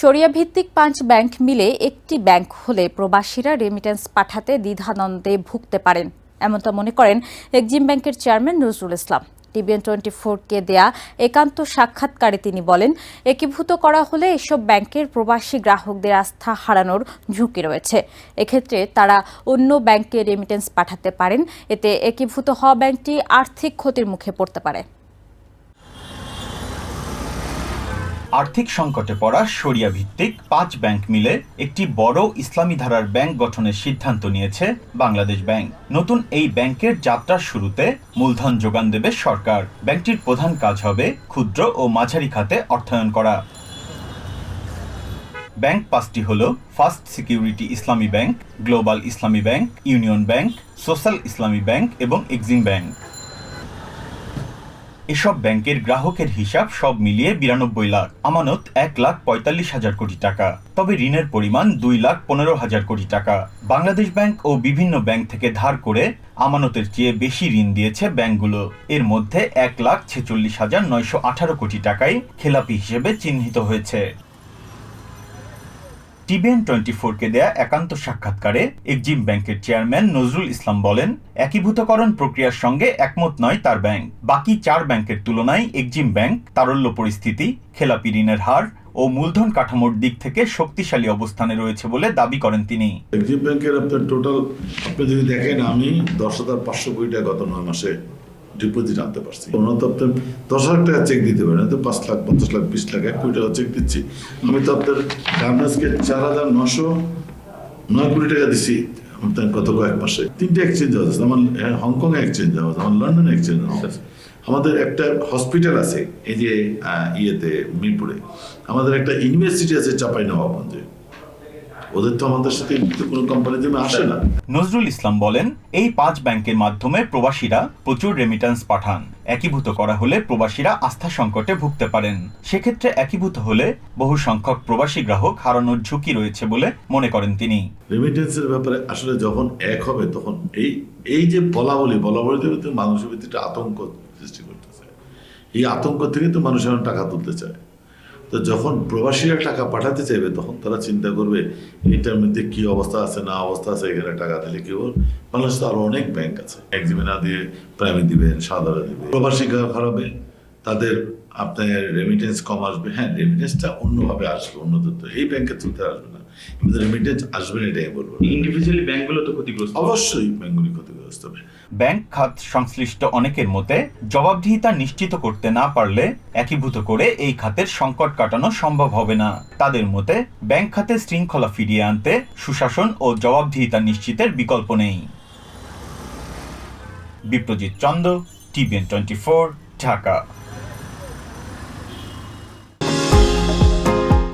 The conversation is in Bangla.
শরিয়া ভিত্তিক পাঁচ ব্যাংক মিলে একটি ব্যাংক হলে প্রবাসীরা রেমিটেন্স পাঠাতে দ্বিধানন্দে ভুগতে পারেন। এমনটা মনে করেন এক্সিম ব্যাংকের chairman Nazrul Islam. TBN twenty ফোরকে দেয়া একান্ত সাক্ষাৎকারে তিনি বলেন, একীভূত করা হলে এসব ব্যাংকের প্রবাসী গ্রাহকদের আস্থা হারানোর ঝুঁকি রয়েছে। এক্ষেত্রে তারা অন্য ব্যাংকে রেমিটেন্স পাঠাতে পারেন। এতে একীভূত হওয়া ব্যাংকটি আর্থিক ক্ষতির মুখে পড়তে পারে। আর্থিক সংকটে পড়া শরিয়া ভিত্তিক পাঁচ ব্যাংক মিলে একটি বড় ইসলামী ধারার ব্যাংক গঠনের সিদ্ধান্ত নিয়েছে বাংলাদেশ ব্যাংক। নতুন এই ব্যাংকের যাত্রার শুরুতে মূলধন যোগান দেবে সরকার। ব্যাংকটির প্রধান কাজ হবে ক্ষুদ্র ও মাঝারি খাতে অর্থায়ন করা। ব্যাংক পাঁচটি হল first security Islami bank, global Islami bank, union bank, social Islami bank এবং এক্সিম ব্যাংক। এসব ব্যাংকের গ্রাহকের হিসাব সব মিলিয়ে বিরানব্বই লাখ। আমানত এক লাখ পঁয়তাল্লিশ হাজার কোটি টাকা। তবে ঋণের পরিমাণ দুই লাখ পনেরো হাজার কোটি টাকা। বাংলাদেশ ব্যাংক ও বিভিন্ন ব্যাংক থেকে ধার করে আমানতের চেয়ে বেশি ঋণ দিয়েছে ব্যাংকগুলো। এর মধ্যে এক লাখ ছেচল্লিশ হাজার নয়শো আঠারো কোটি টাকাই খেলাপি হিসেবে চিহ্নিত হয়েছে। টিবিএন টোয়েন্টি ফোরকে দেয়া একান্ত সাক্ষাৎকারে এক্সিম ব্যাংকের চেয়ারম্যান নজরুল ইসলাম বলেন, একীভূতকরণ প্রক্রিয়ার সঙ্গে একমত নয় তার ব্যাংক। বাকি চার ব্যাংকের তুলনায় এক্সিম ব্যাংক তারল্য পরিস্থিতি, খেলাপি ঋণের হার ও মূলধন কাঠামোর দিক থেকে শক্তিশালী অবস্থানে রয়েছে বলে দাবি করেন তিনি। এক্সিম ব্যাংকের আপনার টোটাল আপনি যদি দেখেন, আমি দশ হাজার পাঁচশো কোটি টাকা গত নয় মাসে ডিপোজিট আনতে পারছি। ওনার তো আপনার দশ হাজার টাকা চেক দিতে পারেন তো পাঁচ লাখ, পঞ্চাশ লাখ, বিশ লাখ, এক কোটি টাকা চেক দিচ্ছি। আমি তো আপনার গার্মেন্টসকে চার হাজার নশো নয় কোটি টাকা দিছি আপনার গত কয়েক মাসে। তিনটে এক্সচেঞ্জ হাউস আছে আমার হংকং এক্সচেঞ্জ হাউস আমার লন্ডন এক্সচেঞ্জ হাউস আছে আমাদের একটা হসপিটাল আছে, এই যে ইয়েতে, মিরপুরে। আমাদের একটা ইউনিভার্সিটি আছে চাপাই নবাবগঞ্জে ওদের তো আমাদের সাথে কোনো কোম্পানির আসে না। নজরুল ইসলাম বলেন এই পাঁচ ব্যাংকের মাধ্যমে প্রবাসীরা প্রচুর রেমিটেন্স পাঠান। একীভূত করা হলে প্রবাসীরা আস্থা সংকটে ভুগতে পারেন। সেক্ষেত্রে একীভূত হলে বহু সংখ্যক প্রবাসী গ্রাহক হারানোর ঝুঁকি রয়েছে বলে মনে করেন তিনি। রেমিটেন্সের ব্যাপারে আসলে যখন এক হবে তখন এই এই যে বলাবলি বলাবলিতে মানুষের ভিতরে আতঙ্ক সৃষ্টি করতেছে। এই আতঙ্ক থেকে তো মানুষ এখন টাকা তুলতে চায়। তো যখন প্রবাসীরা টাকা পাঠাতে চাইবে, তখন তারা চিন্তা করবে, এটার মধ্যে কী অবস্থা আছে, না অবস্থা আছে, এখানে টাকা দিলে কী হবে? বাংলাদেশে তো আরও অনেক ব্যাংক আছে। একজিমে না দিয়ে প্রাইমে দিবেন সাধারণ দিবে প্রবাসী খারাপে তাদের আপনার রেমিটেন্স কম আসবে। হ্যাঁ রেমিটেন্সটা অন্যভাবে আসবে অন্যদের তো এই ব্যাংকের থ্রুতে আসবে। কিন্তু রেমিটেন্স আসবে না এটাই বলব। ইন্ডিভিজুয়ালি ব্যাংকগুলো তো ক্ষতিগ্রস্ত। অবশ্যই ব্যাংকগুলি ক্ষতিগ্রস্ত। হবে ব্যাংক খাত সংশ্লিষ্ট অনেকের মতে জবাবদিহিতা নিশ্চিত করতে না পারলে একীভূত করে এই খাতের সংকট কাটানো সম্ভব হবে না। তাদের মতে ব্যাংক খাতে শৃঙ্খলা ফিরিয়ে আনতে সুশাসন ও জবাবদিহিতা নিশ্চিতের বিকল্প নেই। Biprajit Chanda TVN twenty four Dhaka.